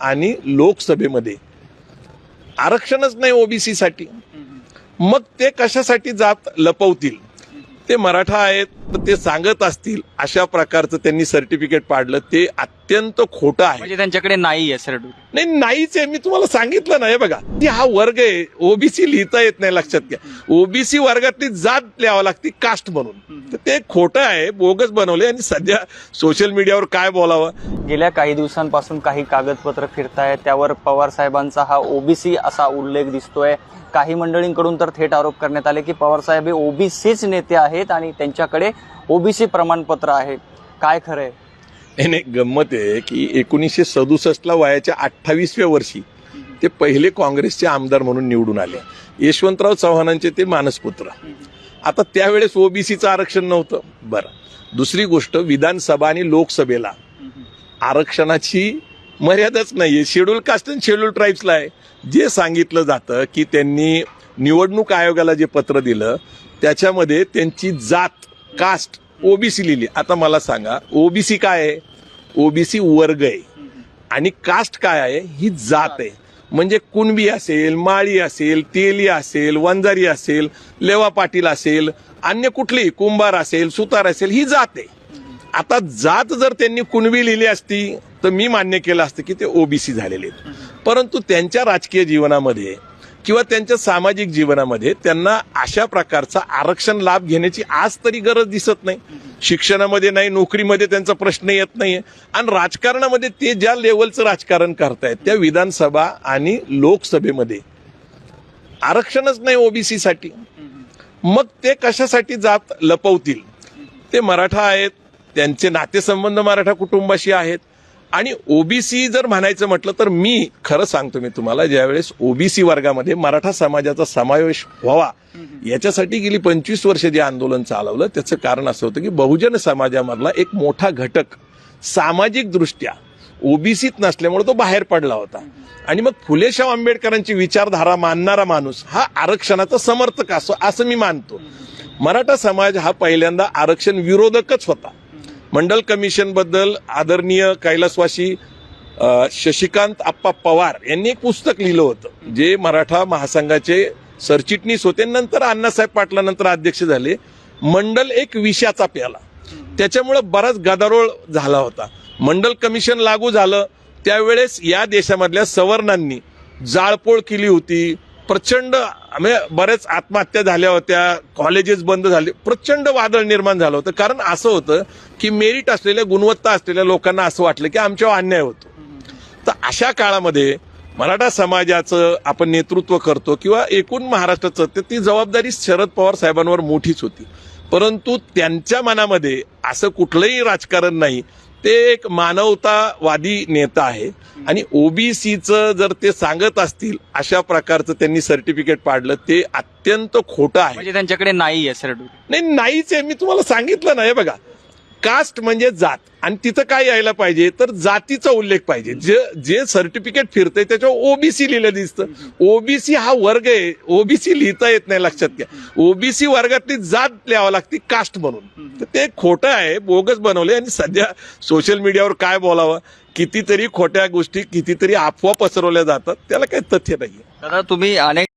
आणि लोकसभेमध्ये. आरक्षणच नाही ओबीसीसाठी मग ते कशासाठी जात लपवतील? ते मराठा आहेत तर ते सांगत असतील अशा प्रकारचं त्यांनी सर्टिफिकेट पाडलं. ते अत्यंत खोटं आहे. म्हणजे त्यांच्याकडे नाही आहे सर्टिफिकेट नाही नाहीच आहे. मी तुम्हाला सांगितलं ना हे बघा. की हा वर्ग आहे. ओबीसी लिहिता येत नाही लक्षात घ्या. ओबीसी वर्गातली जात लिहावं लागते कास्ट म्हणून. तर ते खोटं आहे बोगस बनवले आणि सध्या सोशल मीडियावर काय बोलावं? गेल्या काही दिवसांपासून काही कागदपत्र फिरतायत. त्यावर पवार साहेबांचा हा ओबीसी असा उल्लेख दिसतोय. काही मंडळींकडून तर थेट आरोप करण्यात आले की पवारसाहेब हे ओबीसीच नेते आहेत आणि त्यांच्याकडे ओबीसी प्रमाणपत्र आहे. काय खरं नाही नाही गंमत आहे की एकोणीसशे सदुसष्टला वयाच्या अठ्ठावीसव्या वर्षी ते पहिले काँग्रेसचे आमदार म्हणून निवडून आले. यशवंतराव चव्हाणांचे ते मानसपुत्र. आता त्यावेळेस ओबीसीचं आरक्षण नव्हतं. बरं. दुसरी गोष्ट विधानसभा आणि लोकसभेला आरक्षणाची मर्यादाच आहे शेड्यूल कास्ट आणि शेड्यूल ट्राईब्सला आहे. जे सांगितलं जातं की त्यांनी निवडणूक आयोगाला जे पत्र दिलं त्याच्यामध्ये त्यांची जात कास्ट ओबीसी लिहिली. आता मला सांगा ओबीसी काय आहे? ओबीसी वर्ग आहे. आणि कास्ट काय आहे? ही जात आहे. म्हणजे कुणबी असेल माळी असेल तेली असेल वंजारी असेल लेवा पाटील असेल अन्य कुठली कुंभार असेल सुतार असेल ही जात आहे. आता जात जर त्यांनी कुणबी लिहिली असती तर मी मान्य केलं असतं की ते ओबीसी झालेले आहेत. परंतु त्यांच्या राजकीय जीवनामध्ये किंवा त्यांच्या सामाजिक जीवनामध्ये त्यांना अशा प्रकारचा आरक्षण लाभ घेण्याची आज तरी गरज दिसत नाही. शिक्षणामध्ये नाही नोकरीमध्ये त्यांचा प्रश्न येत नाहीये. आणि राजकारणामध्ये ते ज्या लेवलचं राजकारण करतायत त्या विधानसभा आणि लोकसभेमध्ये आरक्षणच नाही ओबीसी साठी मग ते कशासाठी जात लपवतील? ते मराठा आहेत त्यांचे नातेसंबंध मराठा कुटुंबाशी आहेत. आणि ओबीसी जर म्हणायचं म्हटलं तर मी खरं सांगतो मी तुम्हाला ज्यावेळेस ओबीसी वर्गामध्ये मराठा समाजाचा समावेश व्हावा याच्यासाठी गेली पंचवीस वर्ष जे आंदोलन चालवलं त्याचं कारण असं होतं की बहुजन समाजामधला एक मोठा घटक सामाजिक दृष्ट्या ओबीसीत नसल्यामुळे तो बाहेर पडला होता. आणि मग फुलेशाह आंबेडकरांची विचारधारा मानणारा माणूस हा आरक्षणाचा समर्थक असो असं मी मानतो. मराठा समाज हा पहिल्यांदा आरक्षण विरोधकच होता. मंडल कमिशनबद्दल आदरणीय कैलासवासी शशिकांत आप्पा पवार यांनी एक पुस्तक लिहिलं होतं जे मराठा महासंघाचे सरचिटणीस होते. नंतर अण्णासाहेब पाटलानंतर अध्यक्ष झाले. मंडल एक विषाचा प्याला. त्याच्यामुळं बराच गदारोळ झाला होता. मंडल कमिशन लागू झालं. त्यावेळेस या देशामधल्या सवर्णांनी जाळपोळ केली होती. प्रचंड म्हणजे बऱ्याच आत्महत्या झाल्या होत्या कॉलेजेस बंद झाले प्रचंड वादळ निर्माण झालं होतं. कारण असं होतं की मेरिट असलेल्या गुणवत्ता असलेल्या लोकांना असं वाटलं की आमच्यावर अन्याय होतो. तर अशा काळामध्ये मराठा समाजाचं आपण नेतृत्व करतो किंवा एकूण महाराष्ट्राचं तर ती जबाबदारी शरद पवार साहेबांवर मोठीच होती. परंतु त्यांच्या मनामध्ये असं कुठलंही राजकारण नाही ते एक मानवतावादी नेता आहे. आणि ओबीसीचं जर ते सांगत असतील अशा प्रकारचं त्यांनी सर्टिफिकेट पाडलं ते अत्यंत खोटं आहे. म्हणजे त्यांच्याकडे नाही आहे सर्टिफिकेट नाही नाहीच आहे. मी तुम्हाला सांगितलं ना हे बघा. कास्ट म्हणजे जात. आणि तिथं काय यायला पाहिजे? तर जातीचा उल्लेख पाहिजे. जे जे सर्टिफिकेट फिरतंय त्याच्यावर ओबीसी लिहिलं दिसतं. ओबीसी हा वर्ग आहे. ओबीसी लिहिता येत नाही लक्षात घ्या. ओबीसी वर्गातली जात लिहावं लागते कास्ट म्हणून. तर ते खोटं आहे बोगस बनवले आणि सध्या सोशल मीडियावर काय बोलावं? कितीतरी खोट्या गोष्टी कितीतरी अफवा पसरवल्या जातात. त्याला काही तथ्य नाहीये. दादा तुम्ही अनेक